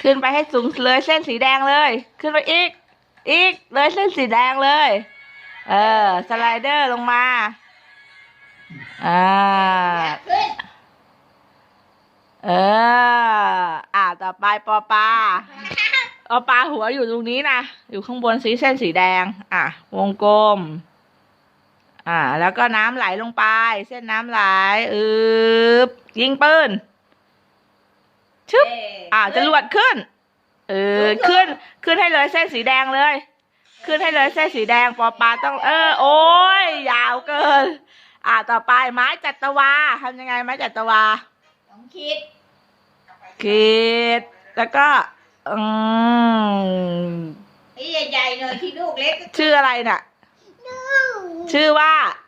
ขึ้นไปให้สูงเลยเส้นสีแดงเลย ขึ้นไปอีก อีกเลยเส้นสีแดงเลย เออ สไลเดอร์ลงมา อ่า ขึ้น เออ อ่าต่อไปปอปลาปอปลาหัวอยู่ตรงนี้นะ อยู่ข้างบนสีเส้นสีแดง อะ วงกลม อ่า แล้วก็น้ำไหลลงไป เส้นน้ำไหล อืบยิงปืน ชึบอ่าจรวดขึ้น เออขึ้นขึ้นให้เลยเส้นสีแดงเลย ขึ้นให้เลยเส้นสีแดงปอปลาต้อง เออ โอ้ยยาวเกิน อ่าต่อไปไม้จัตวาทำยังไงไม้จัตวาต้องคิดคิดแล้วก็อืมไอ้ใหญ่ๆหน่อยที่ลูกเล็ก ชื่ออะไรน่ะ ชื่อว่าน้ำเปล่า